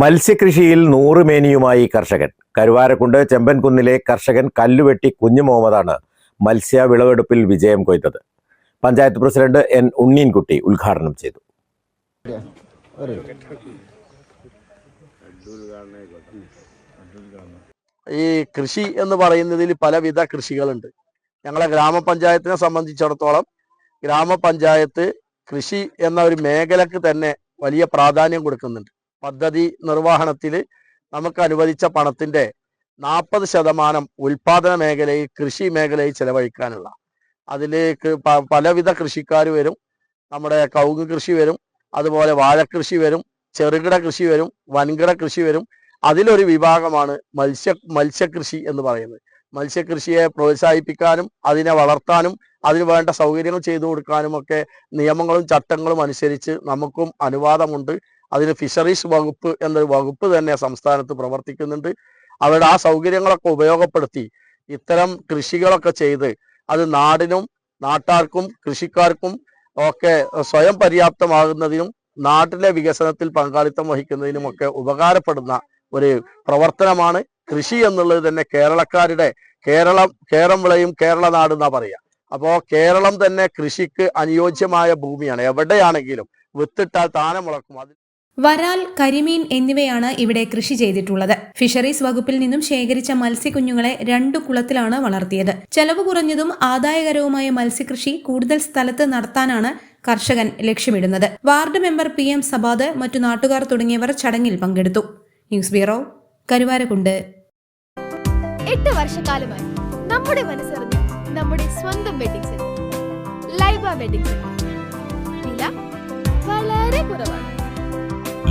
മത്സ്യകൃഷിയിൽ നൂറുമേനിയുമായി കർഷകൻ. കരുവാരക്കുണ്ട് ചെമ്പൻകുന്നിലെ കർഷകൻ കല്ലുവെട്ടി കുഞ്ഞു മുഹമ്മദാണ് മത്സ്യ വിളവെടുപ്പിൽ വിജയം കൊയ്തത്. പഞ്ചായത്ത് പ്രസിഡന്റ് എൻ ഉണ്ണീൻകുട്ടി ഉദ്ഘാടനം ചെയ്തു. ഈ കൃഷി എന്ന് പറയുന്നതിൽ പലവിധ കൃഷികളുണ്ട്. ഞങ്ങളെ ഗ്രാമപഞ്ചായത്തിനെ സംബന്ധിച്ചിടത്തോളം ഗ്രാമപഞ്ചായത്ത് കൃഷി എന്ന ഒരു മേഖലക്ക് തന്നെ വലിയ പ്രാധാന്യം കൊടുക്കുന്നുണ്ട്. പദ്ധതി നിർവഹണത്തിൽ നമുക്ക് അനുവദിച്ച പണത്തിന്റെ നാൽപ്പത് ശതമാനം ഉൽപാദന മേഖലയിൽ കൃഷി മേഖലയിൽ ചെലവഴിക്കാനുള്ള. അതിലേക്ക് പലവിധ കൃഷിക്കാർ വരും. നമ്മുടെ കൗങ്ങ് കൃഷി വരും. അതുപോലെ വാഴക്കൃഷി വരും. ചെറുകിട കൃഷി വരും. വൻകിട കൃഷി വരും. അതിലൊരു വിഭാഗമാണ് മത്സ്യ മത്സ്യകൃഷി എന്ന് പറയുന്നത്. മത്സ്യകൃഷിയെ പ്രോത്സാഹിപ്പിക്കാനും അതിനെ വളർത്താനും അതിന് വേണ്ട സൗകര്യങ്ങൾ ചെയ്തു കൊടുക്കാനും ഒക്കെ നിയമങ്ങളും ചട്ടങ്ങളും അനുസരിച്ച് നമുക്കും അനുവാദമുണ്ട്. അതിന് ഫിഷറീസ് വകുപ്പ് എന്നൊരു വകുപ്പ് തന്നെ സംസ്ഥാനത്ത് പ്രവർത്തിക്കുന്നുണ്ട്. അവരുടെ ആ സൗകര്യങ്ങളൊക്കെ ഉപയോഗപ്പെടുത്തി ഇത്തരം കൃഷികളൊക്കെ ചെയ്ത് അത് നാടിനും നാട്ടാർക്കും കൃഷിക്കാർക്കും ഒക്കെ സ്വയം പര്യാപ്തമാകുന്നതിനും നാട്ടിലെ വികസനത്തിൽ പങ്കാളിത്തം വഹിക്കുന്നതിനും ഒക്കെ ഉപകാരപ്പെടുന്ന ഒരു പ്രവർത്തനമാണ് കൃഷി എന്നുള്ളത് തന്നെ കേരളക്കാരുടെ കേരളം കേരം വിളയും കേരള നാട് എന്നാ പറയാ. അപ്പോ കേരളം തന്നെ കൃഷിക്ക് അനുയോജ്യമായ ഭൂമിയാണ്. എവിടെയാണെങ്കിലും വിത്തിട്ടാൽ താനെ മുളക്കും. വരാൽ കരിമീൻ എന്നിവയാണ് ഇവിടെ കൃഷി ചെയ്തിട്ടുള്ളത്. ഫിഷറീസ് വകുപ്പിൽ നിന്നും ശേഖരിച്ച മത്സ്യക്കുഞ്ഞുങ്ങളെ രണ്ടു കുളത്തിലാണ് വളർത്തിയത്. ചെലവ് കുറഞ്ഞതും ആദായകരവുമായ മത്സ്യകൃഷി കൂടുതൽ സ്ഥലത്ത് നടത്താനാണ് കർഷകൻ ലക്ഷ്യമിടുന്നത്. Ward member P M Sabad മറ്റു നാട്ടുകാർ തുടങ്ങിയവർ ചടങ്ങിൽ പങ്കെടുത്തു. News bureau Karuvarakundu. എട്ട് വർഷക്കാലമായി നമ്മുടെ നമ്മുടെ സ്വന്തം wedding Laiba